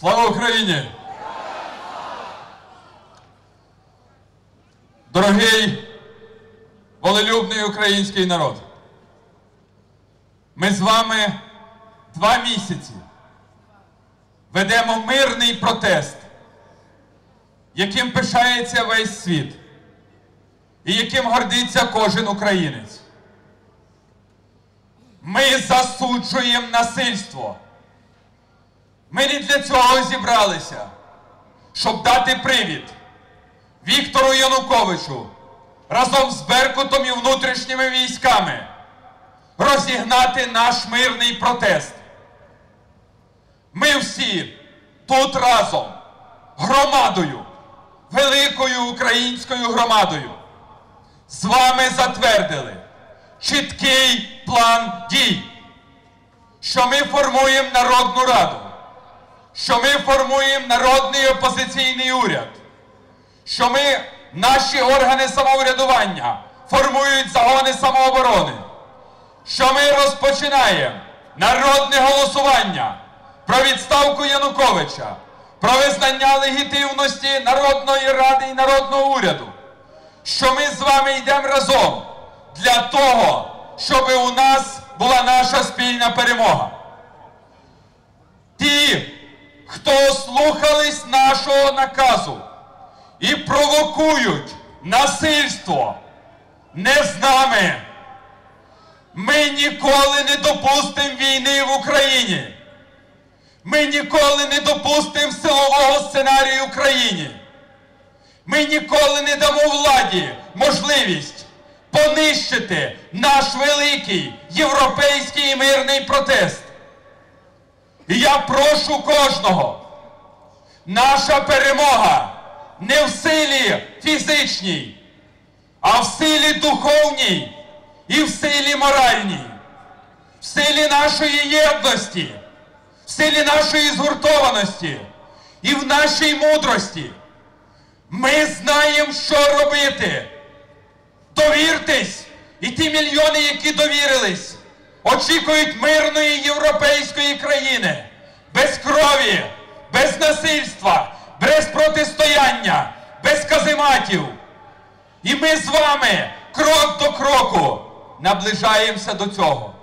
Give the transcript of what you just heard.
Слава Україні! Дорогий волелюбний український народ! Ми з вами два місяці ведемо мирний протест, яким пишається весь світ і яким гордиться кожен українець. Ми засуджуємо насильство. Ми не для цього зібралися, щоб дати привід Віктору Януковичу разом з Беркутом і внутрішніми військами розігнати наш мирний протест. Ми всі тут разом, громадою, великою українською громадою, з вами затвердили чіткий план дій, що ми формуємо Народну Раду, що ми формуємо народний опозиційний уряд, що ми, наші органи самоврядування формують загони самооборони, що ми розпочинаємо народне голосування про відставку Януковича, про визнання легітимності Народної Ради і народного уряду, що ми з вами йдемо разом для того, щоб у нас була наша спільна перемога. Ті, хто слухались нашого наказу і провокують насильство, не з нами. Ми ніколи не допустимо війни в Україні. Ми ніколи не допустимо силового сценарію в Україні. Ми ніколи не дамо владі можливість понищити наш великий європейський мирний протест. І я прошу кожного, наша перемога не в силі фізичній, а в силі духовній і в силі моральній, в силі нашої єдності, в силі нашої згуртованості і в нашій мудрості. Ми знаємо, що робити. Довіртесь! І ті мільйони, які довірились, очікують мирної європейської країни, без крові, без насильства, без протистояння, без казематів. І ми з вами крок до кроку наближаємося до цього.